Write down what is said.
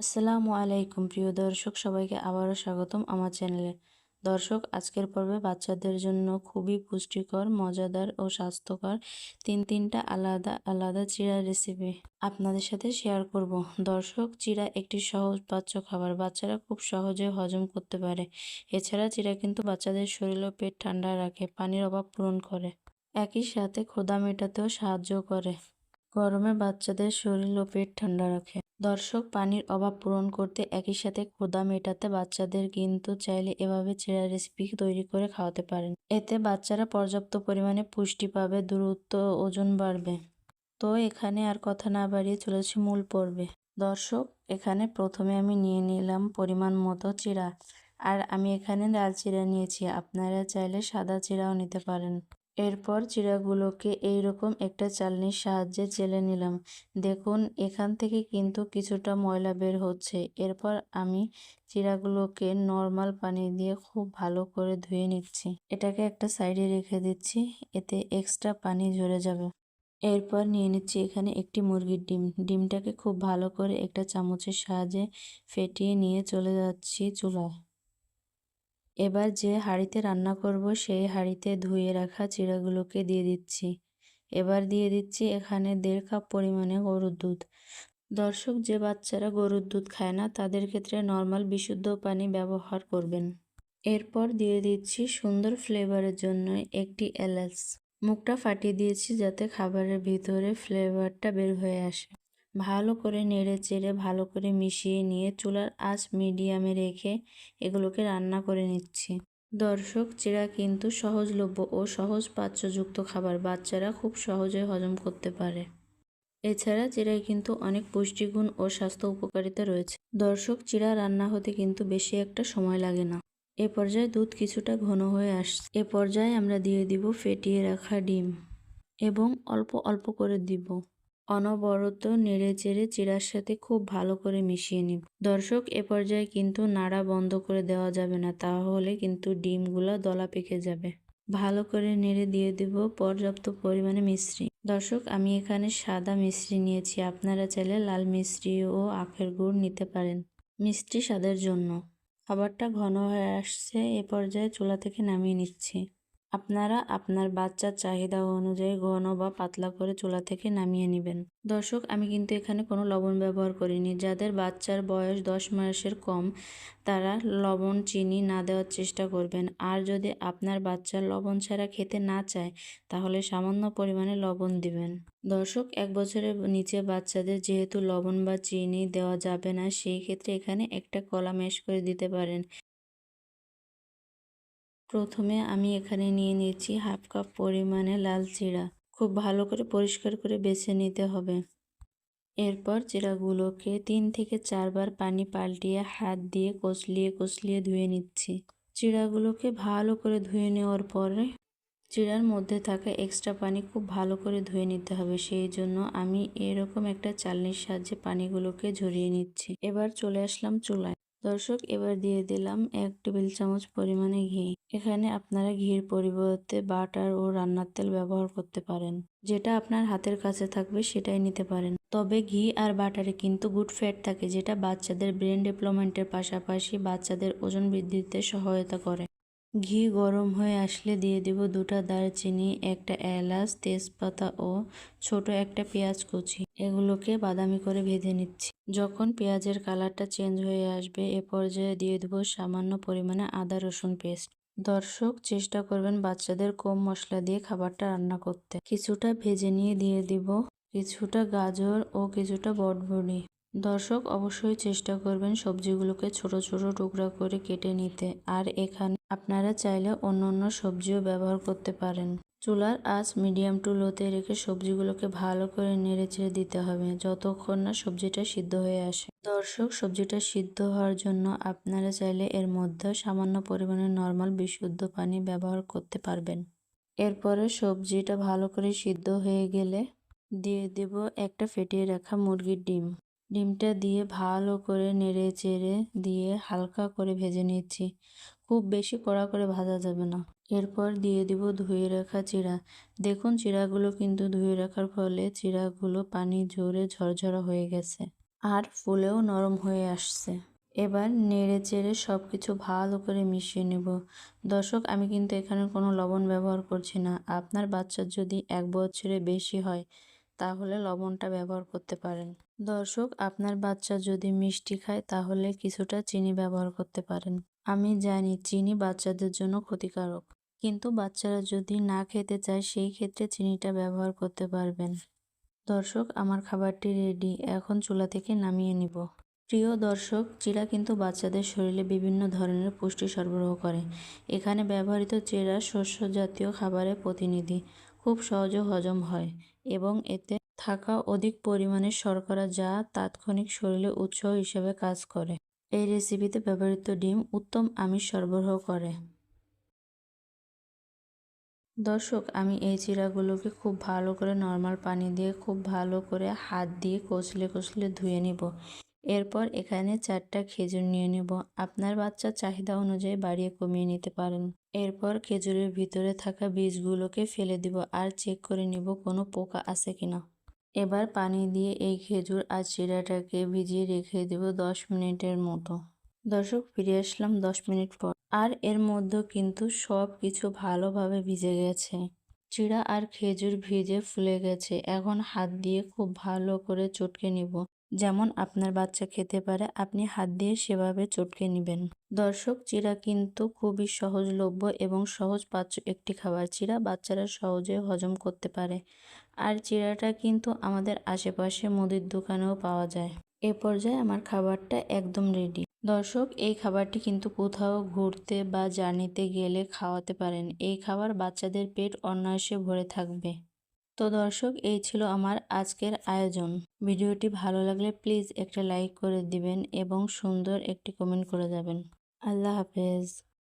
আসসালামু আলাইকুম, প্রিয় দর্শক, সবাইকে আবারও স্বাগতম আমার চ্যানেলে। দর্শক, আজকের পর্বে বাচ্চাদের জন্য খুবই পুষ্টিকর, মজাদার ও স্বাস্থ্যকর তিন তিনটা আলাদা আলাদা চিড়া রেসিপি আপনাদের সাথে শেয়ার করব। দর্শক, চিড়া একটি সহজ পাচ্য খাবার। বাচ্চারা খুব সহজে হজম করতে পারে। এছাড়া চিড়া কিন্তু বাচ্চাদের শরীর ও পেট ঠান্ডা রাখে, পানির অভাব পূরণ করে। একই সাথে ক্ষুধা মেটাতেও সাহায্য করে। গরমে বাচ্চাদের শরীর ও পেট ঠান্ডা রাখে। দর্শক, পানির অভাব পূরণ করতে একই সাথে ক্ষুধা মেটাতে বাচ্চাদের কিন্তু চাইলে এভাবে চেরা রেসিপি তৈরি করে খাওয়াতে পারেন। এতে বাচ্চারা পর্যাপ্ত পরিমাণে পুষ্টি পাবে দ্রুত ওজন বাড়বে। তো এখানে আর কথা না বাড়িয়ে চলেছি মূল পর্বে। দর্শক, এখানে প্রথমে আমি নিয়ে নিলাম পরিমাণ মতো চিরা। আর আমি এখানে লাল চিরা নিয়েছি, আপনারা চাইলে সাদা চিরাও নিতে পারেন। এরপর চিড়াগুলোকে এইরকম একটা চালনির সাহায্যে চেলে নিলাম। দেখুন, এখান থেকে কিন্তু কিছুটা ময়লা বের হচ্ছে। এরপর আমি চিড়াগুলোকে নর্মাল পানি দিয়ে খুব ভালো করে ধুয়ে নিচ্ছি। এটাকে একটা সাইডে রেখে দিচ্ছি, এতে এক্সট্রা পানি ঝরে যাবে। এরপর নিয়ে নিচ্ছি এখানে একটি মুরগির ডিম। ডিমটাকে খুব ভালো করে একটা চামচের সাহায্যে ফেটিয়ে নিয়ে চলে যাচ্ছি চুলায়। এবার যে হাঁড়িতে রান্না করব, সেই হাঁড়িতে ধুয়ে রাখা চিড়াগুলোকে দিয়ে দিচ্ছি। এবার দিয়ে দিচ্ছি এখানে দেড় কাপ পরিমাণে গরুর দুধ। দর্শক, যে বাচ্চারা গরুর দুধ খায় না, তাদের ক্ষেত্রে নর্মাল, বিশুদ্ধ পানি ব্যবহার করবেন। এরপর দিয়ে দিচ্ছি সুন্দর ফ্লেভারের জন্য একটি এলাচ। মুখটা ফাটিয়ে দিয়েছি যাতে খাবারের ভিতরে ফ্লেভারটা বের হয়ে আসে। ভালো করে নেড়ে চেড়ে, ভালো করে মিশিয়ে নিয়ে চুলার আঁচ মিডিয়ামে রেখে এগুলোকে রান্না করে নিচ্ছি। দর্শক চিড়া কিন্তু সহজলভ্য ও সহজ পাচ্যযুক্ত খাবার। বাচ্চারা খুব সহজে হজম করতে পারে। এছাড়া চিড়ায় কিন্তু অনেক পুষ্টিগুণ ও স্বাস্থ্য উপকারিতা রয়েছে। দর্শক চিড়া রান্না হতে কিন্তু বেশি একটা সময় লাগে না। এ পর্যায়ে দুধ কিছুটা ঘন হয়ে আসছে। এ পর্যায়ে আমরা দিয়ে দিব ফেটিয়ে রাখা ডিম এবং অল্প অল্প করে দিব। অনবরত নেড়ে চেড়ে চিড়ার সাথে খুব ভালো করে মিশিয়ে নিব। দর্শক, এ পর্যায়ে কিন্তু নাড়া বন্ধ করে দেওয়া যাবে না, তাহলে কিন্তু ডিমগুলো দলা পেকে যাবে। ভালো করে নেড়ে দিয়ে দেব পর্যাপ্ত পরিমাণে মিশ্রি। দর্শক, আমি এখানে সাদা মিশ্রি নিয়েছি, আপনারা চাইলে লাল মিশ্রি ও আখের গুড় নিতে পারেন মিষ্টি স্বাদের জন্য। খাবারটা ঘন হয়ে আসছে, এ পর্যায়ে চুলা থেকে নামিয়ে নিচ্ছি। আপনারা আপনার বাচ্চার চাহিদা অনুযায়ী ঘন বা পাতলা করে চুলা থেকে নামিয়ে নেবেন। দর্শক, আমি কিন্তু এখানে কোনো লবণ ব্যবহার করিনি। যাদের বাচ্চার বয়স দশ মাসের কম, তারা লবণ, চিনি না দেওয়ার চেষ্টা করবেন। আর যদি আপনার বাচ্চা লবণ ছাড়া খেতে না চায়, তাহলে সামান্য পরিমাণে লবণ দিবেন। দর্শক, এক বছরের নিচে বাচ্চাদের যেহেতু লবণ বা চিনি দেওয়া যাবে না, সেই ক্ষেত্রে এখানে একটা কলা মেশ করে দিতে পারেন। প্রথমে আমি এখানে নিয়ে নিয়েছি হাফ কাপ পরিমাণে লাল চিড়া খুব ভালো করে পরিষ্কার করে বেছে নিতে হবে। এরপর চিড়াগুলোকে তিন থেকে চারবার পানি পাল্টিয়ে হাত দিয়ে কষলিয়ে কষলিয়ে ধুয়ে নিচ্ছি। চিড়াগুলোকে ভালো করে ধুয়ে নেওয়ার পরে চিড়ার মধ্যে থাকা এক্সট্রা পানি খুব ভালো করে ধুয়ে নিতে হবে। সেই জন্য আমি এরকম একটা চালনির সাহায্যে পানিগুলোকে ঝরিয়ে নিচ্ছি। এবার চলে আসলাম চুলায়। দর্শক, এবার দিয়ে দিলাম এক টেবিল চামচ পরিমাণে ঘি। এখানে আপনারা ঘির পরিবর্তে বাটার ও রান্নার তেল ব্যবহার করতে পারেন। যেটা আপনার হাতের কাছে থাকবে সেটাই নিতে পারেন। তবে ঘি আর বাটারে কিন্তু গুড ফ্যাট থাকে, যেটা বাচ্চাদের ব্রেন ডেভেলপমেন্টের পাশাপাশি বাচ্চাদের ওজন বৃদ্ধিতে সহায়তা করে। ঘি গরম হয়ে আসলে দিয়ে দিব দুটা দারচিনি, একটা এলাচ, তেজপাতা ও ছোট একটা পেঁয়াজ কুচি। এগুলোকে বাদামি করে ভেজে নিচ্ছি। যখন পেঁয়াজের কালারটা চেঞ্জ হয়ে আসবে, এ পর্যায়ে দিয়ে দেবো সামান্য পরিমাণে আদা রসুন পেস্ট। দর্শক, চেষ্টা করবেন বাচ্চাদের কম মশলা দিয়ে খাবারটা রান্না করতে। কিছুটা ভেজে নিয়ে দিয়ে দিব কিছুটা গাজর ও কিছুটা বটবড়ি। দর্শক, অবশ্যই চেষ্টা করবেন সবজিগুলোকে ছোট ছোট টুকরা করে কেটে নিতে। আর এখানে আপনারা চাইলে অন্য অন্য সবজিও ব্যবহার করতে পারেন। চুলার আঁচ মিডিয়াম টু লোতে রেখে সবজিগুলোকে ভালো করে নেড়ে চেড়ে দিতে হবে, যতক্ষণ না সবজিটা সিদ্ধ হয়ে আসে। দর্শক, সবজিটা সিদ্ধ হওয়ার জন্য আপনারা চাইলে এর মধ্যে সামান্য পরিমাণে নর্মাল বিশুদ্ধ পানি ব্যবহার করতে পারবেন। এরপরে সবজিটা ভালো করে সিদ্ধ হয়ে গেলে দিয়ে দেব একটা ফেটিয়ে রাখা মুরগির ডিম। ডিমটা দিয়ে ভালো করে নেড়ে চেড়ে দিয়ে হালকা করে ভেজে নিচ্ছি। খুব বেশি কড়া করে ভাজা যাবে না। এরপর দিয়ে দিব ধুয়ে রাখা চিড়া। দেখুন চিড়াগুলো কিন্তু ধুয়ে রাখার ফলে চিড়াগুলো পানি ঝরে ঝরঝরা হয়ে গেছে আর ফুলেও নরম হয়ে আসছে। এবার নেড়ে চেড়ে সব কিছু ভালো করে মিশিয়ে নেব। দর্শক, আমি কিন্তু এখানে কোনো লবণ ব্যবহার করছি না। আপনার বাচ্চার যদি এক বছরের বেশি হয়, তাহলে লবণটা ব্যবহার করতে পারেন। দর্শক, আপনার বাচ্চা যদি মিষ্টি খায়, তাহলে কিছুটা চিনি ব্যবহার করতে পারেন। আমি জানি চিনি বাচ্চাদের জন্য ক্ষতিকারক, কিন্তু বাচ্চারা যদি না খেতে চায়, সেই ক্ষেত্রে চিনিটা ব্যবহার করতে পারবেন। দর্শক, আমার খাবারটি রেডি এখন চুলা থেকে নামিয়ে নিব। প্রিয় দর্শক, চিরা কিন্তু বাচ্চাদের শরীরে বিভিন্ন ধরনের পুষ্টি সরবরাহ করে। এখানে ব্যবহৃত চিড়া শস্য জাতীয় খাবারের প্রতিনিধি, খুব সহজে হজম হয় এবং এতে থাকা অধিক পরিমাণে শর্করা যা তাৎক্ষণিক শরীরে উৎস হিসেবে কাজ করে। এই রেসিপিতে ব্যবহৃত ডিম উত্তম আমিষ সরবরাহ করে। দর্শক, আমি এই চিড়াগুলোকে খুব ভালো করে নর্মাল পানি দিয়ে খুব ভালো করে হাত দিয়ে কচলে কচলে ধুয়ে নিব। এরপর এখানে চারটা খেজুর নিয়ে নেব। আপনার বাচ্চার চাহিদা অনুযায়ী বাড়িয়ে কমিয়ে নিতে পারেন। এরপর খেজুরের ভিতরে থাকা বীজগুলোকে ফেলে দিব আর চেক করে নিব কোনো পোকা আছে কিনা। এবার পানি দিয়ে এই খেজুর আর চিরাটাকে ভিজিয়ে রেখে দেব দশ মিনিটের মতো। দর্শক, ফিরে আসলাম দশ মিনিট পর। আর এর মধ্যে কিন্তু সব কিছু ভালোভাবে ভিজে গেছে। চিড়া আর খেজুর ভিজে ফুলে গেছে। এখন হাত দিয়ে খুব ভালো করে চটকে নিব। যেমন আপনার বাচ্চা খেতে পারে, আপনি হাত দিয়ে সেভাবে চটকে নেবেন। দর্শক, চিড়া কিন্তু খুবই সহজলভ্য এবং সহজ পাচ্য একটি খাবার। চিরা বাচ্চারা সহজে হজম করতে পারে। আর চিড়াটা কিন্তু আমাদের আশেপাশে মুদির দোকানেও পাওয়া যায়। এ পর্যায়ে আমার খাবারটা একদম রেডি দর্শক, এই খাবারটি কিন্তু কোথাও ঘুরতে বা জার্নিতে গেলে খাওয়াতে পারেন। এই খাবার বাচ্চাদের পেট অনায়াসে ভরে থাকবে। তো দর্শক, এই ছিল আমার আজকের আয়োজন। ভিডিওটি ভালো লাগলে প্লিজ একটা লাইক করে দিবেন এবং সুন্দর একটি কমেন্ট করে যাবেন। আল্লাহ হাফেজ।